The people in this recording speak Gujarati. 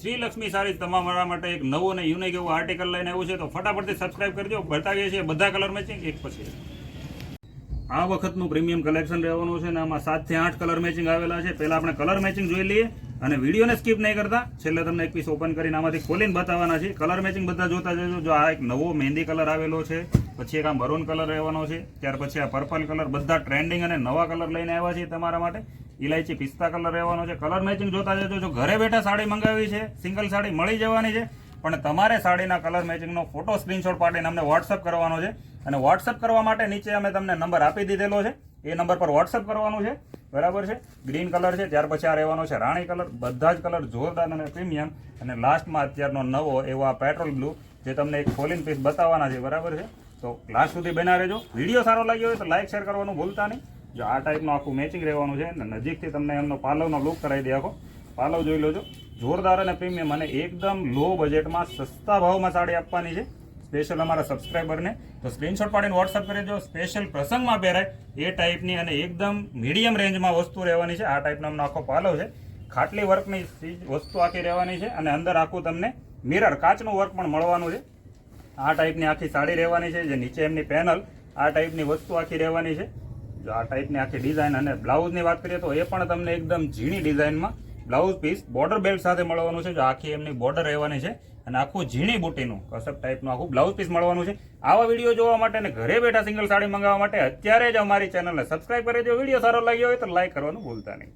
શ્રી લક્ષ્મી સારી તમારા માટે એક નવો અને યુનિક એવું આર્ટિકલ લઈને આવ્યું છે, તો ફટાફટથી સબસ્ક્રાઇબ કરજો. બતાવીએ છીએ બધા કલર મેચિંગ એક પછી આ વખતનું પ્રીમિયમ કલેક્શન રહેવાનું છે ને આમાં સાતથી આઠ કલર મેચિંગ આવેલા છે. પહેલાં આપણે કલર મેચિંગ જોઈ લઈએ અને વિડીયોને સ્કીપ નહીં કરતા. છેલ્લે તમને એક પીસ ઓપન કરીને આમાંથી ખોલીને બતાવવાના છે. કલર મેચિંગ બધા જોતા જજો. જો આ એક નવો મહેંદી કલર આવેલો છે પછી એક આ મરૂન કલર રહેવાનો છે, ત્યાર પછી આ પર્પલ કલર બધા ટ્રેન્ડિંગ અને નવા કલર લઈને આવ્યા છે તમારા માટે. ઇલાયચી પિસ્તા કલર રહેવાનો છે. કલર મેચિંગ જોતા જજો. જો ઘરે બેઠા સાડી મંગાવી છે સિંગલ સાડી મળી જવાની છે, પણ તમારે સાડીના કલર મેચિંગનો ફોટો સ્ક્રીનશોટ પાડીને અમને વોટ્સઅપ કરવાનો છે. અને વોટ્સઅપ કરવા માટે નીચે અમે તમને નંબર આપી દીધેલો છે. એ નંબર પર વોટ્સઅપ કરવાનું છે. બરાબર છે? ગ્રીન કલર છે, ત્યાર પછી આ રહેવાનો છે રાણી કલર બધા જ કલર જોરદાર અને પ્રીમિયમ અને લાસ્ટમાં અત્યારનો નવો એવો આ પેટ્રોલ બ્લુ જે તમને એક ફોલિંગ પીસ બતાવવાના છે. બરાબર છે? તો લાસ્ટ સુધી બના રહેજો. વીડિયો સારો લાગ્યો હોય તો લાઇક શેર કરવાનું ભૂલતા નહીં. જો આ ટાઈપનું આખું મેચિંગ રહેવાનું છે અને નજીકથી તમને એમનો પાલવનો લુક કરાવી દે આખો. પાલવ જોઈ લેજો. જોરદાર અને પ્રીમિયમ અને એકદમ લો બજેટમાં સસ્તા ભાવમાં સાડી આપવાની છે. સ્પેશિયલ અમારા સબસ્ક્રાઈબરને તો સ્ક્રીનશોટ પાડીને વોટ્સઅપ કરી દો સ્પેશિયલ પ્રસંગમાં પહેરાય. એ ટાઈપની અને એકદમ મીડિયમ રેન્જમાં વસ્તુ રહેવાની છે. આ ટાઈપનો અમને આખો પાલવ છે. ખાટલી વર્કની વસ્તુ આખી રહેવાની છે. અને અંદર આખું તમને મિરર કાચનું વર્ક પણ મળવાનું છે. આ ટાઈપની આખી સાડી રહેવાની છે, જે નીચે એમની પેનલ, આ ટાઈપની વસ્તુ આખી રહેવાની છે. જો આ ટાઈપની આખી ડિઝાઇન અને બ્લાઉઝની વાત કરીએ તો એ પણ તમને એકદમ ઝીણી ડિઝાઇનમાં બ્લાઉઝ પીસ, બોર્ડર બેલ્ટ સાથે મળવાનું છે, જો આખી એમની બોર્ડર રહેવાની છે અને આખું ઝીણી બુટીનું, કસબ ટાઈપનું આખું બ્લાઉઝ પીસ મળવાનું છે. આવા વીડિયો જોવા માટે અને ઘરે બેઠા સિંગલ સાડી મંગાવવા માટે અત્યારે જ અમારી ચેનલને સબસ્ક્રાઇબ કરી દો વીડિયો સારો લાગ્યો હોય તો લાઈક કરવાનું ભૂલતા નહીં.